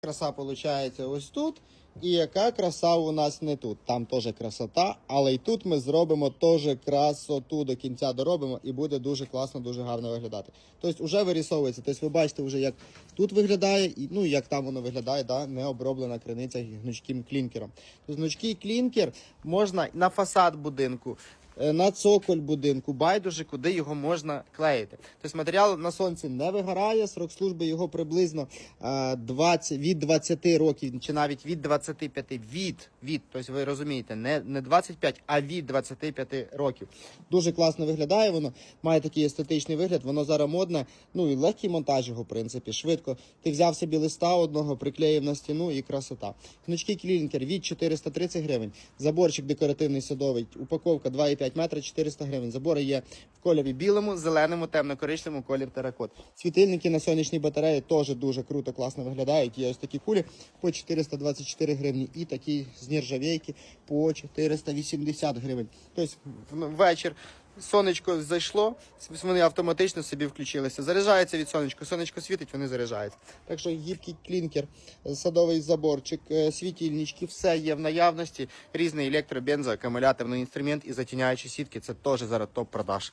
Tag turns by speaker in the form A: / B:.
A: краса виходить ось тут. І яка краса у нас не тут. Там теж красота, але і тут ми зробимо теж красоту до кінця доробимо, і буде дуже класно, дуже гарно виглядати. Тобто вже вирісовується. Тобто ви бачите, вже як тут виглядає, і ну як там воно виглядає, да? не оброблена криниця гнучким клінкером. Тобто гнучкий клінкер можна на фасад будинку. Е, На цоколь будинку, байдуже, куди його можна клеїти. Тобто матеріал на сонці не вигорає, срок служби його приблизно е, 20, від 20 років чи навіть від 25, від, від, тобто ви розумієте, не, не 25, а від 25 років. Дуже класно виглядає воно, має такий естетичний вигляд, воно зараз модне, ну і легкий монтаж його, в принципі, швидко. Ти взяв собі листа одного, приклеїв на стіну і красота. Гнучкий клінкер від 430 гривень, заборчик декоративний садовий, упаковка 2,5 метра 400 гривень. Забори є в кольорі білому, зеленому, темно-коричневому, колір теракот. Світильники на сонячній батареї теж дуже круто, класно виглядають. Є ось такі кулі по 424 гривні і такі з нержавейки по 480 гривень. Тобто вечір сонечко зайшло, вони автоматично собі включилися. Заряджається від сонечка, сонечко світить, вони заряджаються. Так що гіркий клінкер, садовий заборчик, е, світильнички, все є в наявності. Різний електро, бензо, інструмент і затіняючі сітки. Це теж зараз топ продаж.